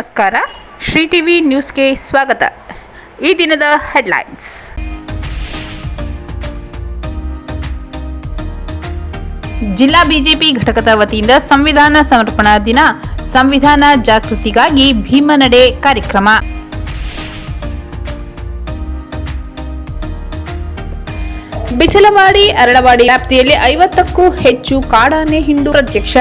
ನಮಸ್ಕಾರ. ಶ್ರೀ ಟಿವಿ ನ್ಯೂಸ್ಗೆ ಸ್ವಾಗತ. ಈ ದಿನದ ಹೆಡ್ಲೈನ್ಸ್. ಜಿಲ್ಲಾ ಬಿಜೆಪಿ ಘಟಕದ ವತಿಯಿಂದ ಸಂವಿಧಾನ ಸಮರ್ಪಣಾ ದಿನ, ಸಂವಿಧಾನ ಜಾಗೃತಿಗಾಗಿ ಭೀಮನಡೆ ಕಾರ್ಯಕ್ರಮ. ಬಿಸಿಲವಾಡಿ, ಅರಳವಾಡಿ ವ್ಯಾಪ್ತಿಯಲ್ಲಿ ಐವತ್ತಕ್ಕೂ ಹೆಚ್ಚು ಕಾಡಾನೆ ಹಿಂಡು ಪ್ರತ್ಯಕ್ಷ.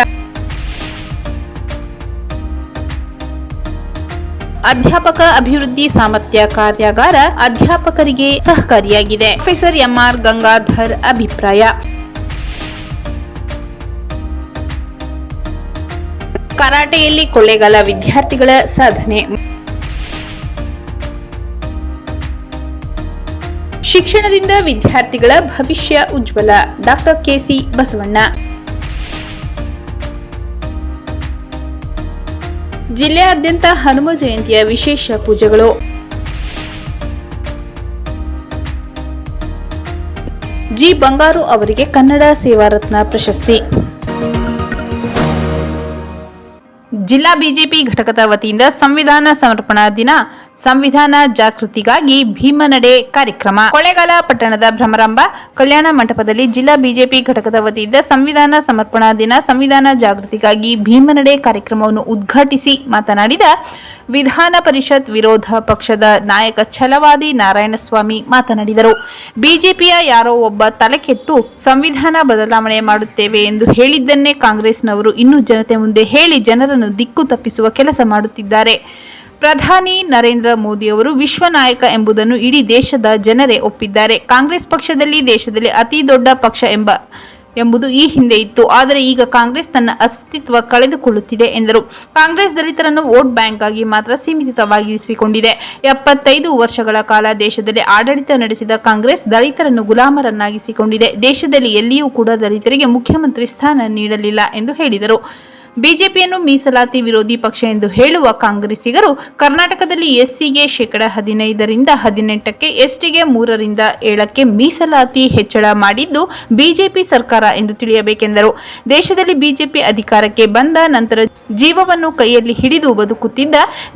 ಅಧ್ಯಾಪಕ ಅಭಿವೃದ್ಧಿ ಸಾಮರ್ಥ್ಯ ಕಾರ್ಯಾಗಾರ ಅಧ್ಯಾಪಕರಿಗೆ ಸಹಕಾರಿಯಾಗಿದೆ. ಪ್ರೊಫೆಸರ್ ಎಂಆರ್ ಗಂಗಾಧರ್ ಅಭಿಪ್ರಾಯ. ಕರಾಟೆಯಲ್ಲಿ ಕೊಳ್ಳೇಗಾಲ ವಿದ್ಯಾರ್ಥಿಗಳ ಸಾಧನೆ. ಶಿಕ್ಷಣದಿಂದ ವಿದ್ಯಾರ್ಥಿಗಳ ಭವಿಷ್ಯ ಉಜ್ವಲ. Doctor KC Basavanna. ಜಿಲ್ಲೆಯಾದ್ಯಂತ ಹನುಮ ಜಯಂತಿಯ ವಿಶೇಷ ಪೂಜೆಗಳು. ಜಿ ಬಂಗಾರು ಅವರಿಗೆ ಕನ್ನಡ ಸೇವಾರತ್ನ ಪ್ರಶಸ್ತಿ. ಜಿಲ್ಲಾ ಬಿಜೆಪಿ ಘಟಕದ ವತಿಯಿಂದ ಸಂವಿಧಾನ ಸಮರ್ಪಣಾ ದಿನ, ಸಂವಿಧಾನ ಜಾಗೃತಿಗಾಗಿ ಭೀಮನಡೆ ಕಾರ್ಯಕ್ರಮ. ಕೊಳೆಗಾಲ ಪಟ್ಟಣದ ಭ್ರಮರಾಂಬ ಕಲ್ಯಾಣ ಮಂಟಪದಲ್ಲಿ ಜಿಲ್ಲಾ ಬಿಜೆಪಿ ಘಟಕದ ವತಿಯಿಂದ ಸಂವಿಧಾನ ಸಮರ್ಪಣಾ ದಿನ, ಸಂವಿಧಾನ ಜಾಗೃತಿಗಾಗಿ ಭೀಮನಡೆ ಕಾರ್ಯಕ್ರಮವನ್ನು ಉದ್ಘಾಟಿಸಿ ಮಾತನಾಡಿದ ವಿಧಾನ ಪರಿಷತ್ ವಿರೋಧ ಪಕ್ಷದ ನಾಯಕ ಛಲವಾದಿ ನಾರಾಯಣಸ್ವಾಮಿ ಮಾತನಾಡಿದರು. ಬಿಜೆಪಿಯ ಯಾರೋ ಒಬ್ಬ ತಲೆಕೆಟ್ಟು, ಸಂವಿಧಾನ ಬದಲಾವಣೆ ಮಾಡುತ್ತೇವೆ ಎಂದು ಹೇಳಿದ್ದನ್ನೇ ಕಾಂಗ್ರೆಸ್ನವರು ಇನ್ನೂ ಜನತೆ ಮುಂದೆ ಹೇಳಿ ಜನರನ್ನು ದಿಕ್ಕು ತಪ್ಪಿಸುವ ಕೆಲಸ ಮಾಡುತ್ತಿದ್ದಾರೆ. ಪ್ರಧಾನಿ ನರೇಂದ್ರ ಮೋದಿಯವರು ವಿಶ್ವ ನಾಯಕ ಎಂಬುದನ್ನು ಇಡೀ ದೇಶದ ಜನರೇ ಒಪ್ಪಿದ್ದಾರೆ. ಕಾಂಗ್ರೆಸ್ ಪಕ್ಷದಲ್ಲಿ ದೇಶದಲ್ಲಿ ಅತಿ ದೊಡ್ಡ ಪಕ್ಷ ಎಂಬ, ಎಂಬುದು ಈ ಹಿಂದೆ ಇತ್ತು. ಆದರೆ ಈಗ ಕಾಂಗ್ರೆಸ್ ತನ್ನ ಅಸ್ತಿತ್ವ ಕಳೆದುಕೊಳ್ಳುತ್ತಿದೆ ಎಂದರು. ಕಾಂಗ್ರೆಸ್ ದಲಿತರನ್ನು ವೋಟ್ ಬ್ಯಾಂಕ್ ಆಗಿ ಮಾತ್ರ ಸೀಮಿತವಾಗಿರಿಸಿಕೊಂಡಿದೆ. ಎಪ್ಪತ್ತೈದು ವರ್ಷಗಳ ಕಾಲ ದೇಶದಲ್ಲಿ ಆಡಳಿತ ನಡೆಸಿದ ಕಾಂಗ್ರೆಸ್ ದಲಿತರನ್ನು ಗುಲಾಮರನ್ನಾಗಿಸಿಕೊಂಡಿದೆ. ದೇಶದಲ್ಲಿ ಎಲ್ಲಿಯೂ ಕೂಡ ದಲಿತರಿಗೆ ಮುಖ್ಯಮಂತ್ರಿ ಸ್ಥಾನ ನೀಡಲಿಲ್ಲ ಎಂದು ಹೇಳಿದರು. ಬಿಜೆಪಿಯನ್ನು ಮೀಸಲಾತಿ ವಿರೋಧಿ ಪಕ್ಷ ಎಂದು ಹೇಳುವ ಕಾಂಗ್ರೆಸ್ಸಿಗರು ಕರ್ನಾಟಕದಲ್ಲಿ ಎಸ್ಸಿಗೆ ಶೇಕಡ ಹದಿನೈದರಿಂದ ಹದಿನೆಂಟಕ್ಕೆ, ಎಸ್ಟಿಗೆ ಮೂರರಿಂದ ಏಳಕ್ಕೆ ಮೀಸಲಾತಿ ಹೆಚ್ಚಳ ಮಾಡಿದ್ದು ಬಿಜೆಪಿ ಸರ್ಕಾರ ಎಂದು ತಿಳಿಯಬೇಕೆಂದರು. ದೇಶದಲ್ಲಿ ಬಿಜೆಪಿ ಅಧಿಕಾರಕ್ಕೆ ಬಂದ ನಂತರ ಜೀವವನ್ನು ಕೈಯಲ್ಲಿ ಹಿಡಿದು ಬದುಕುತ್ತಿದ್ದ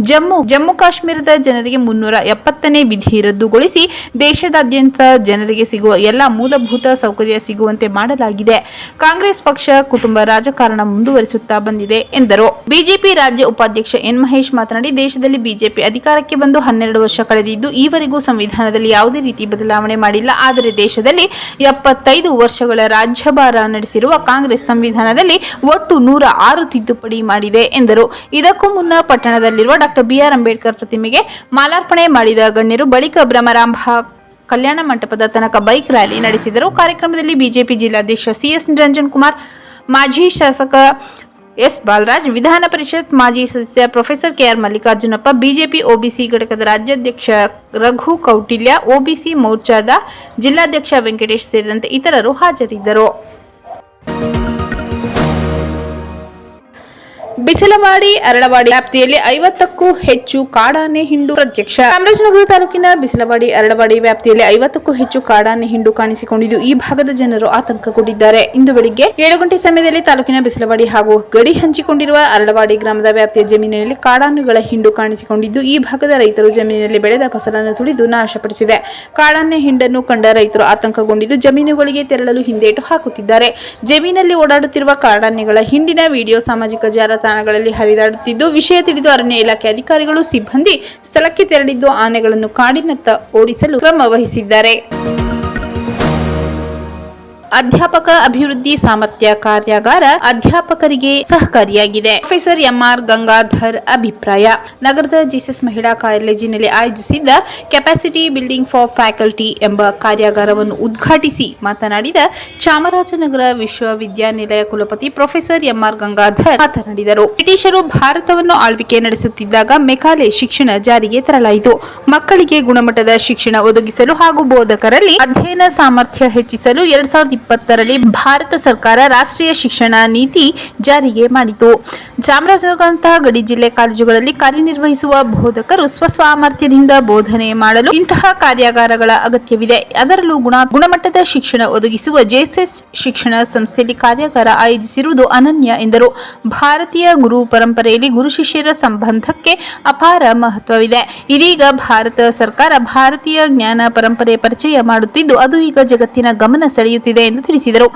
ಜಮ್ಮು ಜಮ್ಮು ಕಾಶ್ಮೀರದ ಜನರಿಗೆ ಮುನ್ನೂರ ಎಪ್ಪತ್ತನೇ ವಿಧಿ ರದ್ದುಗೊಳಿಸಿ ದೇಶದಾದ್ಯಂತ ಜನರಿಗೆ ಸಿಗುವ ಎಲ್ಲ ಮೂಲಭೂತ ಸೌಕರ್ಯ ಸಿಗುವಂತೆ ಮಾಡಲಾಗಿದೆ. ಕಾಂಗ್ರೆಸ್ ಪಕ್ಷ ಕುಟುಂಬ ರಾಜಕಾರಣ ಮುಂದುವರಿಸುತ್ತಾ ಬಂದಿದೆ ಎಂದರು. ಬಿಜೆಪಿ ರಾಜ್ಯ ಉಪಾಧ್ಯಕ್ಷ ಎನ್ ಮಹೇಶ್ ಮಾತನಾಡಿ, ದೇಶದಲ್ಲಿ ಬಿಜೆಪಿ ಅಧಿಕಾರಕ್ಕೆ ಬಂದು ಹನ್ನೆರಡು ವರ್ಷ ಕಳೆದಿದ್ದು, ಈವರೆಗೂ ಸಂವಿಧಾನದಲ್ಲಿ ಯಾವುದೇ ರೀತಿ ಬದಲಾವಣೆ ಮಾಡಿಲ್ಲ. ಆದರೆ ದೇಶದಲ್ಲಿ ಎಪ್ಪತ್ತೈದು ವರ್ಷಗಳ ರಾಜ್ಯಭಾರ ನಡೆಸಿರುವ ಕಾಂಗ್ರೆಸ್ ಸಂವಿಧಾನದಲ್ಲಿ ಒಟ್ಟು ನೂರ ಆರು ತಿದ್ದುಪಡಿ ಮಾಡಿದೆ ಎಂದರು. ಇದಕ್ಕೂ ಮುನ್ನ ಪಟ್ಟಣದಲ್ಲಿರುವ ಡಾಕ್ಟರ್ ಬಿಆರ್ ಅಂಬೇಡ್ಕರ್ ಪ್ರತಿಮೆಗೆ ಮಾಲಾರ್ಪಣೆ ಮಾಡಿದ ಗಣ್ಯರು ಬಳಿಕ ಭ್ರಮರಾಂಭ ಕಲ್ಯಾಣ ಮಂಟಪದ ತನಕ ಬೈಕ್ ರ್ಯಾಲಿ ನಡೆಸಿದರು. ಕಾರ್ಯಕ್ರಮದಲ್ಲಿ ಬಿಜೆಪಿ ಜಿಲ್ಲಾಧ್ಯಕ್ಷ ಸಿಎಸ್ ನಿರಂಜನ್ ಕುಮಾರ್, ಮಾಜಿ ಶಾಸಕ ಎಸ್ ಬಾಲರಾಜ್. ವಿಧಾನ ಪರಿಷತ್ ಮಾಜಿ ಸದಸ್ಯ professor K R Mallikarjunappa, BJP OBC ಘಟಕದ ರಾಜ್ಯಾಧ್ಯಕ್ಷ ರಘು ಕೌಟಿಲ್ಯ ಒಬಿಸಿ ಮೋರ್ಚಾದ ಜಿಲ್ಲಾಧ್ಯಕ್ಷ ವೆಂಕಟೇಶ್ ಸೇರಿದಂತೆ ಇತರರು ಹಾಜರಿದ್ದರು. ಬಿಸಲವಾಡಿ ಅರಳವಾಡಿ ವ್ಯಾಪ್ತಿಯಲ್ಲಿ ಐವತ್ತಕ್ಕೂ ಹೆಚ್ಚು ಕಾಡಾನೆ ಹಿಂಡು ಪ್ರತ್ಯಕ್ಷ. ಚಾಮರಾಜನಗರ ತಾಲೂಕಿನ ಬಿಸಲವಾಡಿ, ಅರಳವಾಡಿ ವ್ಯಾಪ್ತಿಯಲ್ಲಿ ಐವತ್ತಕ್ಕೂ ಹೆಚ್ಚು ಕಾಡಾನೆ ಹಿಂಡು ಕಾಣಿಸಿಕೊಂಡಿದ್ದು, ಈ ಭಾಗದ ಜನರು ಆತಂಕಗೊಂಡಿದ್ದಾರೆ. ಇಂದು ಬೆಳಿಗ್ಗೆ ಏಳು ಗಂಟೆ ಸಮಯದಲ್ಲಿ ತಾಲೂಕಿನ ಬಿಸಲವಾಡಿ ಹಾಗೂ ಗಡಿ ಹಂಚಿಕೊಂಡಿರುವ ಅರಳವಾಡಿ ಗ್ರಾಮದ ವ್ಯಾಪ್ತಿಯ ಜಮೀನಿನಲ್ಲಿ ಕಾಡಾನೆಗಳ ಹಿಂಡು ಕಾಣಿಸಿಕೊಂಡಿದ್ದು, ಈ ಭಾಗದ ರೈತರು ಜಮೀನಿನಲ್ಲಿ ಬೆಳೆದ ಫಸಲನ್ನು ತುಳಿದು ನಾಶಪಡಿಸಿದೆ. ಕಾಡಾನೆ ಹಿಂಡನ್ನು ಕಂಡ ರೈತರು ಆತಂಕಗೊಂಡಿದ್ದು, ಜಮೀನುಗಳಿಗೆ ತೆರಳಲು ಹಿಂದೇಟು ಹಾಕುತ್ತಿದ್ದಾರೆ. ಜಮೀನಲ್ಲಿ ಓಡಾಡುತ್ತಿರುವ ಕಾಡಾನೆಗಳ ಹಿಂಡಿನ ವಿಡಿಯೋ ಸಾಮಾಜಿಕ ಜಾಲತಾಣಗಳಲ್ಲಿ ಹರಿದಾಡುತ್ತಿದ್ದು, ವಿಷಯ ತಿಳಿದು ಅರಣ್ಯ ಇಲಾಖೆ ಅಧಿಕಾರಿಗಳು ಸಿಬ್ಬಂದಿ ಸ್ಥಳಕ್ಕೆ ತೆರಳಿದ್ದು, ಆನೆಗಳನ್ನು ಕಾಡಿನತ್ತ ಓಡಿಸಲು ಕ್ರಮ ವಹಿಸಿದ್ದಾರೆ. ಅಧ್ಯಾಪಕ ಅಭಿವೃದ್ಧಿ ಸಾಮರ್ಥ್ಯ ಕಾರ್ಯಾಗಾರ ಅಧ್ಯಾಪಕರಿಗೆ ಸಹಕಾರಿಯಾಗಿದೆ. ಪ್ರೊಫೆಸರ್ ಎಂಆರ್ ಗಂಗಾಧರ್ ಅಭಿಪ್ರಾಯ. ನಗರದ ಜೀಸಸ್ ಮಹಿಳಾ ಕಾಲೇಜಿನಲ್ಲಿ ಆಯೋಜಿಸಿದ್ದ ಕೆಪಾಸಿಟಿ ಬಿಲ್ಡಿಂಗ್ ಫಾರ್ ಫ್ಯಾಕಲ್ಟಿ ಎಂಬ ಕಾರ್ಯಾಗಾರವನ್ನು ಉದ್ಘಾಟಿಸಿ ಮಾತನಾಡಿದ ಚಾಮರಾಜನಗರ ವಿಶ್ವವಿದ್ಯಾನಿಲಯ ಕುಲಪತಿ ಪ್ರೊಫೆಸರ್ ಎಂಆರ್ ಗಂಗಾಧರ್ ಮಾತನಾಡಿದರು. ಬ್ರಿಟಿಷರು ಭಾರತವನ್ನು ಆಳ್ವಿಕೆ ನಡೆಸುತ್ತಿದ್ದಾಗ ಮೆಕಾಲೆ ಶಿಕ್ಷಣ ಜಾರಿಗೆ ತರಲಾಯಿತು. ಮಕ್ಕಳಿಗೆ ಗುಣಮಟ್ಟದ ಶಿಕ್ಷಣ ಒದಗಿಸಲು ಹಾಗೂ ಬೋಧಕರಲ್ಲಿ ಅಧ್ಯಯನ ಸಾಮರ್ಥ್ಯ ಹೆಚ್ಚಿಸಲು ಎರಡ್ ಸಾವಿರದ ಇಪ್ಪತ್ತರಲ್ಲಿ ಭಾರತ ಸರ್ಕಾರ ರಾಷ್ಟ್ರೀಯ ಶಿಕ್ಷಣ ನೀತಿ ಜಾರಿಗೆ ಮಾಡಿತು. ಚಾಮರಾಜನಗರಂತಹ ಗಡಿ ಜಿಲ್ಲೆ ಕಾಲೇಜುಗಳಲ್ಲಿ ಕಾರ್ಯನಿರ್ವಹಿಸುವ ಬೋಧಕರು ಸ್ವಸಾಮರ್ಥ್ಯದಿಂದ ಬೋಧನೆ ಮಾಡಲು ಇಂತಹ ಕಾರ್ಯಾಗಾರಗಳ ಅಗತ್ಯವಿದೆ. ಅದರಲ್ಲೂ ಗುಣ ಗುಣಮಟ್ಟದ ಶಿಕ್ಷಣ ಒದಗಿಸುವ ಜೆಎಸ್ಎಸ್ ಶಿಕ್ಷಣ ಸಂಸ್ಥೆಯಲ್ಲಿ ಕಾರ್ಯಾಗಾರ ಆಯೋಜಿಸಿರುವುದು ಅನನ್ಯ ಎಂದರು. ಭಾರತೀಯ ಗುರು ಪರಂಪರೆಯಲ್ಲಿ ಗುರು ಶಿಷ್ಯರ ಸಂಬಂಧಕ್ಕೆ ಅಪಾರ ಮಹತ್ವವಿದೆ. ಇದೀಗ ಭಾರತ ಸರ್ಕಾರ ಭಾರತೀಯ ಜ್ಞಾನ ಪರಂಪರೆ ಪರಿಚಯ ಮಾಡುತ್ತಿದ್ದು, ಅದು ಈಗ ಜಗತ್ತಿನ ಗಮನ ಸೆಳೆಯುತ್ತಿದೆ ಎಂದು ತಿಳಿಸಿದರು.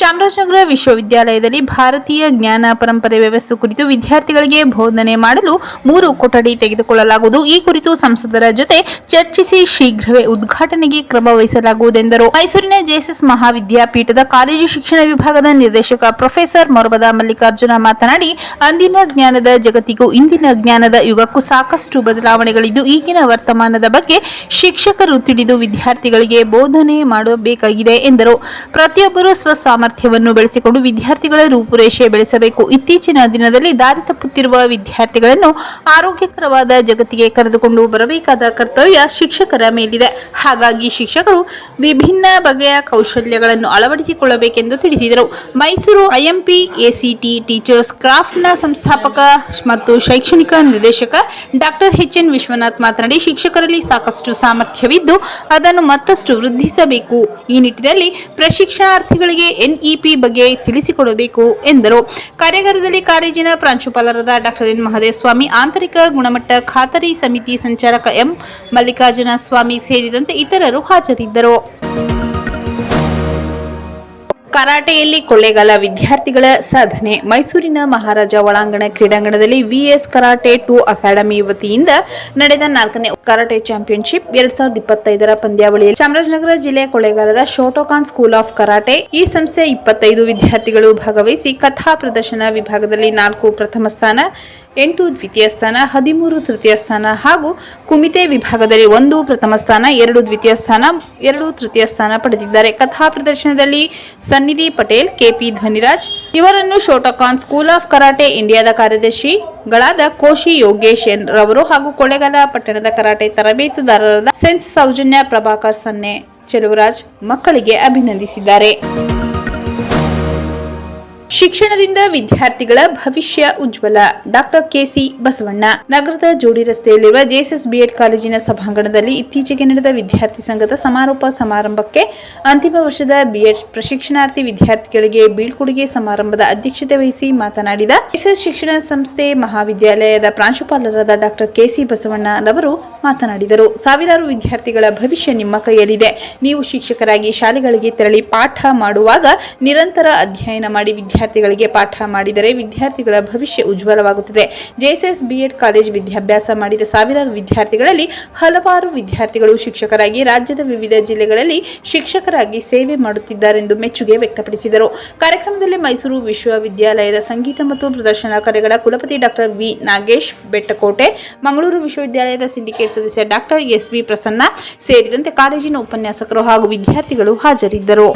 ಚಾಮರಾಜನಗರ ವಿಶ್ವವಿದ್ಯಾಲಯದಲ್ಲಿ ಭಾರತೀಯ ಜ್ಞಾನ ಪರಂಪರೆ ವ್ಯವಸ್ಥೆ ಕುರಿತು ವಿದ್ಯಾರ್ಥಿಗಳಿಗೆ ಬೋಧನೆ ಮಾಡಲು ಮೂರು ಕೊಠಡಿ ತೆಗೆದುಕೊಳ್ಳಲಾಗುವುದು. ಈ ಕುರಿತು ಸಂಸದರ ಜೊತೆ ಚರ್ಚಿಸಿ ಶೀಘ್ರವೇ ಉದ್ಘಾಟನೆಗೆ ಕ್ರಮ ವಹಿಸಲಾಗುವುದೆಂದರು. ಮೈಸೂರಿನ ಜೆಎಸ್ಎಸ್ ಮಹಾವಿದ್ಯಾಪೀಠದ ಕಾಲೇಜು ಶಿಕ್ಷಣ ವಿಭಾಗದ ನಿರ್ದೇಶಕ ಪ್ರೊಫೆಸರ್ ಮೊರಬದ ಮಲ್ಲಿಕಾರ್ಜುನ ಮಾತನಾಡಿ, ಅಂದಿನ ಜ್ಞಾನದ ಜಗತ್ತಿಗೂ ಇಂದಿನ ಜ್ಞಾನದ ಯುಗಕ್ಕೂ ಸಾಕಷ್ಟು ಬದಲಾವಣೆಗಳಿದ್ದು, ಈಗಿನ ವರ್ತಮಾನದ ಬಗ್ಗೆ ಶಿಕ್ಷಕರು ತಿಳಿದು ವಿದ್ಯಾರ್ಥಿಗಳಿಗೆ ಬೋಧನೆ ಮಾಡಬೇಕಾಗಿದೆ, ಎಂದರು. ಪ್ರತಿಯೊಬ್ಬರೂ ಸ್ವಸಾಮರ್ಥ್ಯವನ್ನು ಬೆಳೆಸಿಕೊಂಡು ವಿದ್ಯಾರ್ಥಿಗಳ ರೂಪುರೇಷೆ ಬೆಳೆಸಬೇಕು. ಇತ್ತೀಚಿನ ದಿನದಲ್ಲಿ ದಾರಿ ತಪ್ಪುತ್ತಿರುವ ವಿದ್ಯಾರ್ಥಿಗಳನ್ನು ಆರೋಗ್ಯಕರವಾದ ಜಗತ್ತಿಗೆ ಕರೆದುಕೊಂಡು ಬರಬೇಕಾದ ಕರ್ತವ್ಯ ಶಿಕ್ಷಕರ ಮೇಲಿದೆ. ಹಾಗಾಗಿ ಶಿಕ್ಷಕರು ವಿಭಿನ್ನ ಬಗೆಯ ಕೌಶಲ್ಯಗಳನ್ನು ಅಳವಡಿಸಿಕೊಳ್ಳಬೇಕೆಂದು ತಿಳಿಸಿದರು. ಮೈಸೂರು ಐಎಂಪಿ ಎಸಿಟಿ ಟೀಚರ್ಸ್ ಕ್ರಾಫ್ಟ್ನ ಸಂಸ್ಥಾಪಕ ಮತ್ತು ಶೈಕ್ಷಣಿಕ ನಿರ್ದೇಶಕ ಡಾಕ್ಟರ್ ಎಚ್ ಎನ್ ವಿಶ್ವನಾಥ್ ಮಾತನಾಡಿ, ಶಿಕ್ಷಕರಲ್ಲಿ ಸಾಕಷ್ಟು ಸಾಮರ್ಥ್ಯವಿದ್ದು ಅದನ್ನು ಮತ್ತಷ್ಟು ವೃದ್ಧಿಸಬೇಕು. ಈ ನಿಟ್ಟಿನಲ್ಲಿ ಪ್ರಶಿಕ್ಷಣಾರ್ಥಿಗಳಿಗೆ ಎನ್ಇಪಿ ಬಗ್ಗೆ ತಿಳಿಸಿಕೊಡಬೇಕು ಎಂದರು. ಕಾರ್ಯಾಗಾರದಲ್ಲಿ ಕಾಲೇಜಿನ ಪ್ರಾಂಶುಪಾಲರಾದ ಡಾಕ್ಟರ್ ಎನ್ ಮಹದೇವಸ್ವಾಮಿ ಆಂತರಿಕ ಗುಣಮಟ್ಟ ಖಾತರಿ ಸಮಿತಿ ಸಂಚಾಲಕ ಎಂ ಮಲ್ಲಿಕಾರ್ಜುನ ಸ್ವಾಮಿ ಸೇರಿದಂತೆ ಇತರರು ಹಾಜರಿದ್ದರು. ಕರಾಟೆಯಲ್ಲಿ ಕೊಳ್ಳೇಗಾಲ ವಿದ್ಯಾರ್ಥಿಗಳ ಸಾಧನೆ. ಮೈಸೂರಿನ ಮಹಾರಾಜ ಒಳಾಂಗಣ ಕ್ರೀಡಾಂಗಣದಲ್ಲಿ ವಿಎಸ್ ಕರಾಟೆ ಟು ಅಕಾಡೆಮಿ ವತಿಯಿಂದ ನಡೆದ ನಾಲ್ಕನೇ ಕರಾಟೆ ಚಾಂಪಿಯನ್ಶಿಪ್ ಎರಡ್ ಸಾವಿರದ ಇಪ್ಪತ್ತೈದರ ಪಂದ್ಯಾವಳಿಯಲ್ಲಿ ಚಾಮರಾಜನಗರ ಜಿಲ್ಲೆಯ ಕೊಳ್ಳೇಗಾಲದ ಶೋಟೋಕಾನ್ ಸ್ಕೂಲ್ ಆಫ್ ಕರಾಟೆ ಈ ಸಂಸ್ಥೆ ಇಪ್ಪತ್ತೈದು ವಿದ್ಯಾರ್ಥಿಗಳು ಭಾಗವಹಿಸಿ ಕಥಾ ಪ್ರದರ್ಶನ ವಿಭಾಗದಲ್ಲಿ ನಾಲ್ಕು ಪ್ರಥಮ ಸ್ಥಾನ ಎಂಟು ದ್ವಿತೀಯ ಸ್ಥಾನ, ಹದಿಮೂರು ತೃತೀಯ ಸ್ಥಾನ ಹಾಗೂ ಕುಮಿತೆ ವಿಭಾಗದಲ್ಲಿ ಒಂದು, ಪ್ರಥಮ ಸ್ಥಾನ, ಎರಡು ದ್ವಿತೀಯ ಸ್ಥಾನ, ಎರಡು ತೃತೀಯ ಸ್ಥಾನ ಪಡೆದಿದ್ದಾರೆ. ಕಥಾ ಪ್ರದರ್ಶನದಲ್ಲಿ ಸನ್ನಿಧಿ ಪಟೇಲ್, ಕೆಪಿ ಧ್ವನಿರಾಜ್, ಇವರನ್ನು ಶೋಟಕಾನ್ ಸ್ಕೂಲ್ ಆಫ್ ಕರಾಟೆ ಇಂಡಿಯಾದ ಕಾರ್ಯದರ್ಶಿಗಳಾದ ಕೋಶಿ ಯೋಗೇಶ್ ಎನ್ ರವರು ಹಾಗೂ ಕೊಳೆಗಾಲ ಪಟ್ಟಣದ ಕರಾಟೆ ತರಬೇತುದಾರರಾದ ಸೆನ್ಸ್ ಸೌಜನ್ಯ ಪ್ರಭಾಕರ್ ಸನ್ನೆ, ಚೆಲುವರಾಜ್ ಮಕ್ಕಳಿಗೆ ಅಭಿನಂದಿಸಿದ್ದಾರೆ. ಶಿಕ್ಷಣದಿಂದ ವಿದ್ಯಾರ್ಥಿಗಳ ಭವಿಷ್ಯ ಉಜ್ವಲ. Doctor KC Basavanna. ನಗರದ ಜೋಡಿ ರಸ್ತೆಯಲ್ಲಿರುವ ಜೆಎಸ್ಎಸ್ ಬಿಎಡ್ ಕಾಲೇಜಿನ ಸಭಾಂಗಣದಲ್ಲಿ ಇತ್ತೀಚೆಗೆ ನಡೆದ ವಿದ್ಯಾರ್ಥಿ ಸಂಘದ ಸಮಾರೋಪ ಸಮಾರಂಭಕ್ಕೆ ಅಂತಿಮ ವರ್ಷದ ಬಿಎಡ್ ಪ್ರಶಿಕ್ಷಣಾರ್ಥಿ ವಿದ್ಯಾರ್ಥಿಗಳಿಗೆ ಬೀಳ್ಕೊಡುಗೆ ಸಮಾರಂಭದ ಅಧ್ಯಕ್ಷತೆ ವಹಿಸಿ ಮಾತನಾಡಿದ ಜೆಎಸ್ಎಸ್ ಶಿಕ್ಷಣ ಸಂಸ್ಥೆ ಮಹಾವಿದ್ಯಾಲಯದ ಪ್ರಾಂಶುಪಾಲರಾದ ಡಾಕ್ಟರ್ ಕೆಸಿ ಬಸವಣ್ಣನವರು ಮಾತನಾಡಿದರು. ಸಾವಿರಾರು ವಿದ್ಯಾರ್ಥಿಗಳ ಭವಿಷ್ಯ ನಿಮ್ಮ ಕೈಯಲ್ಲಿದೆ. ನೀವು ಶಿಕ್ಷಕರಾಗಿ ಶಾಲೆಗಳಿಗೆ ತೆರಳಿ ಪಾಠ ಮಾಡುವಾಗ ನಿರಂತರ ಅಧ್ಯಯನ ಮಾಡಿ ವಿದ್ಯಾರ್ಥಿಗಳಿಗೆ ಪಾಠ ಮಾಡಿದರೆ ವಿದ್ಯಾರ್ಥಿಗಳ ಭವಿಷ್ಯ ಉಜ್ವಲವಾಗುತ್ತದೆ. ಜೆಎಸ್ಎಸ್ ಬಿಎಡ್ ಕಾಲೇಜ್ ವಿದ್ಯಾಭ್ಯಾಸ ಮಾಡಿದ ಸಾವಿರಾರು ವಿದ್ಯಾರ್ಥಿಗಳಲ್ಲಿ ಹಲವಾರು ವಿದ್ಯಾರ್ಥಿಗಳು ಶಿಕ್ಷಕರಾಗಿ ರಾಜ್ಯದ ವಿವಿಧ ಜಿಲ್ಲೆಗಳಲ್ಲಿ ಶಿಕ್ಷಕರಾಗಿ ಸೇವೆ ಮಾಡುತ್ತಿದ್ದಾರೆಂದು ಮೆಚ್ಚುಗೆ ವ್ಯಕ್ತಪಡಿಸಿದರು. ಕಾರ್ಯಕ್ರಮದಲ್ಲಿ ಮೈಸೂರು ವಿಶ್ವವಿದ್ಯಾಲಯದ ಸಂಗೀತ ಮತ್ತು ಪ್ರದರ್ಶನ ಕಾರ್ಯಗಳ ಕುಲಪತಿ ಡಾಕ್ಟರ್ ವಿ. ನಾಗೇಶ್ ಬೆಟ್ಟಕೋಟೆ, ಮಂಗಳೂರು ವಿಶ್ವವಿದ್ಯಾಲಯದ ಸಿಂಡಿಕೇಟ್ ಸದಸ್ಯ ಡಾಕ್ಟರ್ ಎಸ್. ಬಿ. ಪ್ರಸನ್ನ ಸೇರಿದಂತೆ ಕಾಲೇಜಿನ ಉಪನ್ಯಾಸಕರು ಹಾಗೂ ವಿದ್ಯಾರ್ಥಿಗಳು ಹಾಜರಿದ್ದರು.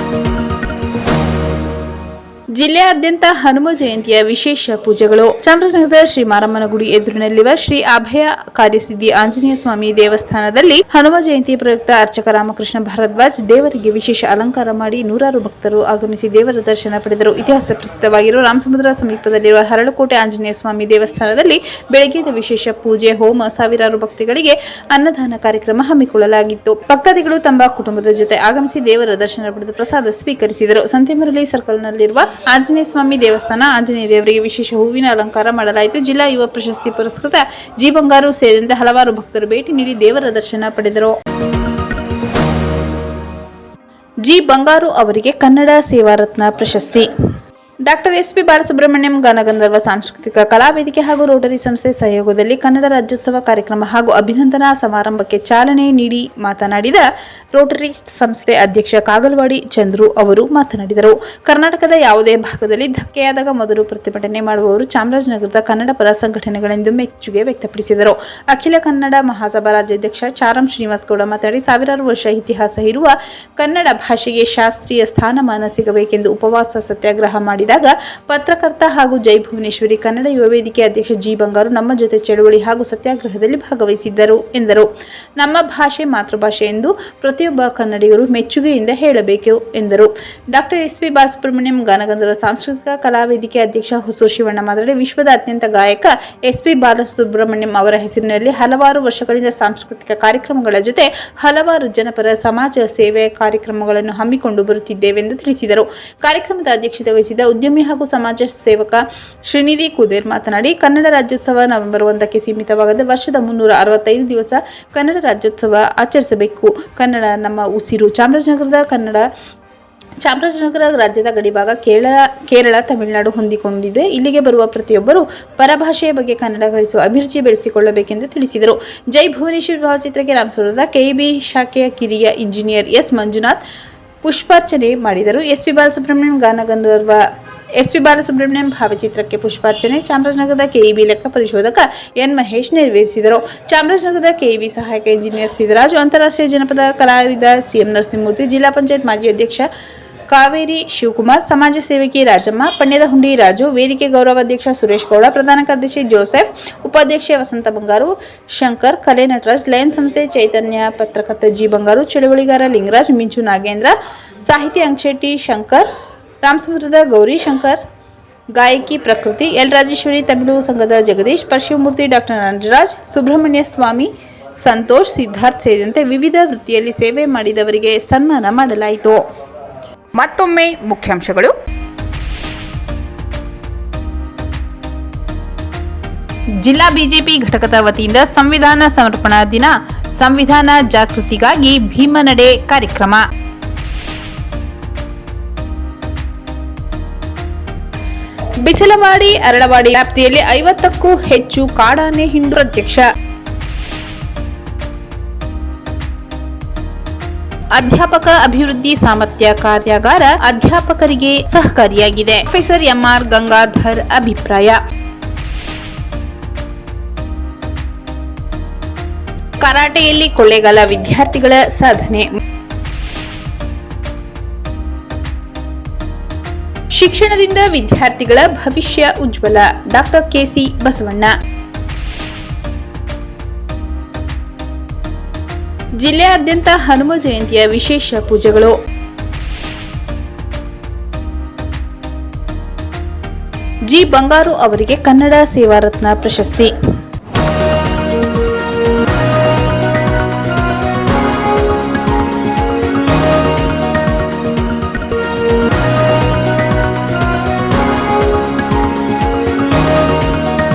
ಜಿಲ್ಲೆಯಾದ್ಯಂತ ಹನುಮ ಜಯಂತಿಯ ವಿಶೇಷ ಪೂಜೆಗಳು. ಚಾಮರಾಜನಗರದ ಶ್ರೀ ಮಾರಮ್ಮನ ಗುಡಿ ಎದುರಿನಲ್ಲಿರುವ ಶ್ರೀ ಅಭಯ ಕಾರ್ಯಸಿದ್ಧಿ ಆಂಜನೇಯ ಸ್ವಾಮಿ ದೇವಸ್ಥಾನದಲ್ಲಿ ಹನುಮ ಜಯಂತಿ ಪ್ರಯುಕ್ತ ಅರ್ಚಕ ರಾಮಕೃಷ್ಣ ಭಾರದ್ವಾಜ್ ದೇವರಿಗೆ ವಿಶೇಷ ಅಲಂಕಾರ ಮಾಡಿ ನೂರಾರು ಭಕ್ತರು ಆಗಮಿಸಿ ದೇವರ ದರ್ಶನ ಪಡೆದರು. ಇತಿಹಾಸ ಪ್ರಸಿದ್ಧವಾಗಿರುವ ರಾಮಸಮುದ್ರ ಸಮೀಪದಲ್ಲಿರುವ ಹರಳಕೋಟೆ ಆಂಜನೇಯ ಸ್ವಾಮಿ ದೇವಸ್ಥಾನದಲ್ಲಿ ಬೆಳಗ್ಗೆದ ವಿಶೇಷ ಪೂಜೆ, ಹೋಮ, ಸಾವಿರಾರು ಭಕ್ತಿಗಳಿಗೆ ಅನ್ನದಾನ ಕಾರ್ಯಕ್ರಮ ಹಮ್ಮಿಕೊಳ್ಳಲಾಗಿತ್ತು. ಭಕ್ತಾದಿಗಳು ತಮ್ಮ ಕುಟುಂಬದ ಜೊತೆ ಆಗಮಿಸಿ ದೇವರ ದರ್ಶನ ಪಡೆದು ಪ್ರಸಾದ ಸ್ವೀಕರಿಸಿದರು. ಸಂತೆಮರಳಿ ಸರ್ಕಲ್ನಲ್ಲಿರುವ ಆಂಜನೇಯ ಸ್ವಾಮಿ ದೇವಸ್ಥಾನ, ಆಂಜನೇಯ ದೇವರಿಗೆ ವಿಶೇಷ ಹೂವಿನ ಅಲಂಕಾರ ಮಾಡಲಾಯಿತು. ಜಿಲ್ಲಾ ಯುವ ಪ್ರಶಸ್ತಿ ಪುರಸ್ಕೃತ ಜಿ ಬಂಗಾರು ಸೇರಿದಂತೆ ಹಲವಾರು ಭಕ್ತರು ಭೇಟಿ ನೀಡಿ ದೇವರ ದರ್ಶನ ಪಡೆದರು. ಜಿ ಬಂಗಾರು ಅವರಿಗೆ ಕನ್ನಡ ಸೇವಾರತ್ನ ಪ್ರಶಸ್ತಿ. Doctor S P Balasubrahmanyam Ganagandharva ಸಾಂಸ್ಕೃತಿಕ ಕಲಾವೇದಿಕೆ ಹಾಗೂ ರೋಟರಿ ಸಂಸ್ಥೆ ಸಹಯೋಗದಲ್ಲಿ ಕನ್ನಡ ರಾಜ್ಯೋತ್ಸವ ಕಾರ್ಯಕ್ರಮ ಹಾಗೂ ಅಭಿನಂದನಾ ಸಮಾರಂಭಕ್ಕೆ ಚಾಲನೆ ನೀಡಿ ಮಾತನಾಡಿದ ರೋಟರಿ ಸಂಸ್ಥೆ ಅಧ್ಯಕ್ಷ ಕಾಗಲ್ವಾಡಿ ಚಂದ್ರು ಅವರು ಮಾತನಾಡಿದರು. ಕರ್ನಾಟಕದ ಯಾವುದೇ ಭಾಗದಲ್ಲಿ ಧಕ್ಕೆಯಾದಾಗ ಮೊದಲು ಪ್ರತಿಭಟನೆ ಮಾಡುವವರು ಚಾಮರಾಜನಗರದ ಕನ್ನಡ ಪರ ಸಂಘಟನೆಗಳೆಂದು ಮೆಚ್ಚುಗೆ ವ್ಯಕ್ತಪಡಿಸಿದರು. ಅಖಿಲ ಕನ್ನಡ ಮಹಾಸಭಾ ರಾಜ್ಯಾಧ್ಯಕ್ಷ ಚಾರಂ ಶ್ರೀನಿವಾಸ್ ಗೌಡ ಮಾತನಾಡಿ, ಸಾವಿರಾರು ವರ್ಷ ಇತಿಹಾಸ ಇರುವ ಕನ್ನಡ ಭಾಷೆಗೆ ಶಾಸ್ತ್ರೀಯ ಸ್ಥಾನಮಾನ ಸಿಗಬೇಕೆಂದು ಉಪವಾಸ ಸತ್ಯಾಗ್ರಹ ಮಾಡಿದ ಮಾತನಾಡಿದಾಗ ಪತ್ರಕರ್ತ ಹಾಗೂ ಜೈ ಭುವನೇಶ್ವರಿ ಕನ್ನಡ ಯುವ ವೇದಿಕೆ ಅಧ್ಯಕ್ಷ ಜಿ ಬಂಗಾರು ನಮ್ಮ ಜೊತೆ ಚಳುವಳಿ ಹಾಗೂ ಸತ್ಯಾಗ್ರಹದಲ್ಲಿ ಭಾಗವಹಿಸಿದ್ದರು ಎಂದರು. ನಮ್ಮ ಭಾಷೆ ಮಾತೃಭಾಷೆ ಎಂದು ಪ್ರತಿಯೊಬ್ಬ ಕನ್ನಡಿಗರು ಮೆಚ್ಚುಗೆಯಿಂದ ಹೇಳಬೇಕು ಎಂದರು. Doctor S. ಪಿ. ಬಾಲಸುಬ್ರಹ್ಮಣ್ಯಂ ಗಾನಗಂಧರ ಸಾಂಸ್ಕೃತಿಕ ಕಲಾವೇದಿಕೆ ಅಧ್ಯಕ್ಷ ಹೊಸೂರು ಶಿವಣ್ಣ ಮಾತನಾಡಿ, ವಿಶ್ವದ ಅತ್ಯಂತ ಗಾಯಕ ಎಸ್. ಪಿ. ಬಾಲಸುಬ್ರಹ್ಮಣ್ಯಂ ಅವರ ಹೆಸರಿನಲ್ಲಿ ಹಲವಾರು ವರ್ಷಗಳಿಂದ ಸಾಂಸ್ಕೃತಿಕ ಕಾರ್ಯಕ್ರಮಗಳ ಜೊತೆ ಹಲವಾರು ಜನಪರ ಸಮಾಜ ಸೇವೆ ಕಾರ್ಯಕ್ರಮಗಳನ್ನು ಹಮ್ಮಿಕೊಂಡು ಬರುತ್ತಿದ್ದೇವೆಂದು ತಿಳಿಸಿದರು. ಕಾರ್ಯಕ್ರಮದ ಅಧ್ಯಕ್ಷತೆ ವಹಿಸಿದ ಉದ್ಯಮಿ ಹಾಗೂ ಸಮಾಜ ಸೇವಕ ಶ್ರೀನಿಧಿ ಕುದೇರ್ ಮಾತನಾಡಿ, ಕನ್ನಡ ರಾಜ್ಯೋತ್ಸವ ನವೆಂಬರ್ ಒಂದಕ್ಕೆ ಸೀಮಿತವಾಗದೆ ವರ್ಷದ ಮುನ್ನೂರ ಅರವತ್ತೈದು ದಿವಸ ಕನ್ನಡ ರಾಜ್ಯೋತ್ಸವ ಆಚರಿಸಬೇಕು. ಕನ್ನಡ ನಮ್ಮ ಉಸಿರು. ಚಾಮರಾಜನಗರದ ಕನ್ನಡ, ಚಾಮರಾಜನಗರ ರಾಜ್ಯದ ಗಡಿಭಾಗ ಕೇರಳ ಕೇರಳ, ತಮಿಳುನಾಡು ಹೊಂದಿಕೊಂಡಿದೆ. ಇಲ್ಲಿಗೆ ಬರುವ ಪ್ರತಿಯೊಬ್ಬರು ಪರಭಾಷೆಯ ಬಗ್ಗೆ ಕನ್ನಡ ಕಲಿಸುವ ಅಭಿರುಚಿ ಬೆಳೆಸಿಕೊಳ್ಳಬೇಕೆಂದು ತಿಳಿಸಿದರು. ಜೈ ಭುವನೇಶ್ವರಿ ಭಾವಚಿತ್ರಕ್ಕೆ ರಾಮಸೂರದ ಕೆಇಬಿ ಶಾಖೆಯ ಕಿರಿಯ ಇಂಜಿನಿಯರ್ ಎಸ್ ಮಂಜುನಾಥ್ ಪುಷ್ಪಾರ್ಚನೆ ಮಾಡಿದರು. S P Balasubrahmanyam, Ganagandharva S P Balasubrahmanyam ಭಾವಚಿತ್ರಕ್ಕೆ ಪುಷ್ಪಾರ್ಚನೆ. ಚಾಮರಾಜನಗರದ ಕೆಇಬಿ ಲೆಕ್ಕ ಪರಿಶೋಧಕ ಎನ್ ಮಹೇಶ್ ನೆರವೇರಿಸಿದರು ಚಾಮರಾಜನಗರದ ಕೆಇಬಿ ಸಹಾಯಕ ಇಂಜಿನಿಯರ್ ಸಿದ್ದರಾಜು, ಅಂತಾರಾಷ್ಟ್ರೀಯ ಜನಪದ ಕಲಾವಿದ ಸಿಎಂ ನರಸಿಂಹಮೂರ್ತಿ, ಜಿಲ್ಲಾ ಪಂಚಾಯತ್ ಮಾಜಿ ಅಧ್ಯಕ್ಷ ಕಾವೇರಿ ಶಿವಕುಮಾರ್, ಸಮಾಜ ಸೇವಕಿ ರಾಜಮ್ಮ ಪಣ್ಯದ ಹುಂಡಿ ರಾಜು, ವೇದಿಕೆ ಗೌರವಾಧ್ಯಕ್ಷ ಸುರೇಶ್ ಗೌಡ, ಪ್ರಧಾನ ಕಾರ್ಯದರ್ಶಿ ಜೋಸೆಫ್, ಉಪಾಧ್ಯಕ್ಷೆ ವಸಂತ ಬಂಗಾರು, ಶಂಕರ್, ಕಲೆ ನಟರಾಜ್ ಲಯನ್ ಸಂಸ್ಥೆ ಚೈತನ್ಯ ಪತ್ರಕರ್ತ ಜಿ ಬಂಗಾರು, ಚಳುವಳಿಗಾರ ಲಿಂಗರಾಜ್, ಮಿಂಚು ನಾಗೇಂದ್ರ, ಸಾಹಿತಿ ಅಂಕ್ಷೆಟ್ಟಿ ಶಂಕರ್ ರಾಮಸಮುದ್ರದ ಗೌರಿ ಶಂಕರ್, ಗಾಯಕಿ ಪ್ರಕೃತಿ, ಎಲ್ ರಾಜೇಶ್ವರಿ, ತಮಿಳು ಸಂಘದ ಜಗದೀಶ್, ಪರಶಿವಮೂರ್ತಿ ಡಾಕ್ಟರ್ ನಾಗರಾಜ್ ಸುಬ್ರಹ್ಮಣ್ಯ ಸ್ವಾಮಿ, ಸಂತೋಷ್, ಸಿದ್ಧಾರ್ಥ್ ಸೇರಿದಂತೆ ವಿವಿಧ ವೃತ್ತಿಯಲ್ಲಿ ಸೇವೆ ಮಾಡಿದವರಿಗೆ ಸನ್ಮಾನ ಮಾಡಲಾಯಿತು. ಮತ್ತೊಮ್ಮೆ ಮುಖ್ಯಾಂಶಗಳು. ಜಿಲ್ಲಾ ಬಿಜೆಪಿ ಘಟಕದ ವತಿಯಿಂದ ಸಂವಿಧಾನ ಸಮರ್ಪಣಾ ದಿನ, ಸಂವಿಧಾನ ಜಾಗೃತಿಗಾಗಿ ಭೀಮನಡೆ ಕಾರ್ಯಕ್ರಮ. ಬಿಸಿಲವಾಡಿ, ಅರಳವಾಡಿ ವ್ಯಾಪ್ತಿಯಲ್ಲಿ ಐವತ್ತಕ್ಕೂ ಹೆಚ್ಚು ಕಾಡಾನೆ ಹಿಂಡು ಅಧ್ಯಕ್ಷ ಅಧ್ಯಾಪಕ ಅಭಿವೃದ್ಧಿ ಸಾಮರ್ಥ್ಯ ಕಾರ್ಯಾಗಾರ ಅಧ್ಯಾಪಕರಿಗೆ ಸಹಕಾರಿಯಾಗಿದೆ. ಪ್ರೊಫೆಸರ್ ಎಂಆರ್ ಗಂಗಾಧರ್ ಅಭಿಪ್ರಾಯ. ಕರಾಟೆಯಲ್ಲಿ ಕೊಳ್ಳೇಗಾಲ ವಿದ್ಯಾರ್ಥಿಗಳ ಸಾಧನೆ. ಶಿಕ್ಷಣದಿಂದ ವಿದ್ಯಾರ್ಥಿಗಳ ಭವಿಷ್ಯ ಉಜ್ವಲ. Doctor KC Basavanna. ಜಿಲ್ಲೆಯಾದ್ಯಂತ ಹನುಮ ಜಯಂತಿಯ ವಿಶೇಷ ಪೂಜೆಗಳು. ಜಿ ಬಂಗಾರು ಅವರಿಗೆ ಕನ್ನಡ ಸೇವಾರತ್ನ ಪ್ರಶಸ್ತಿ.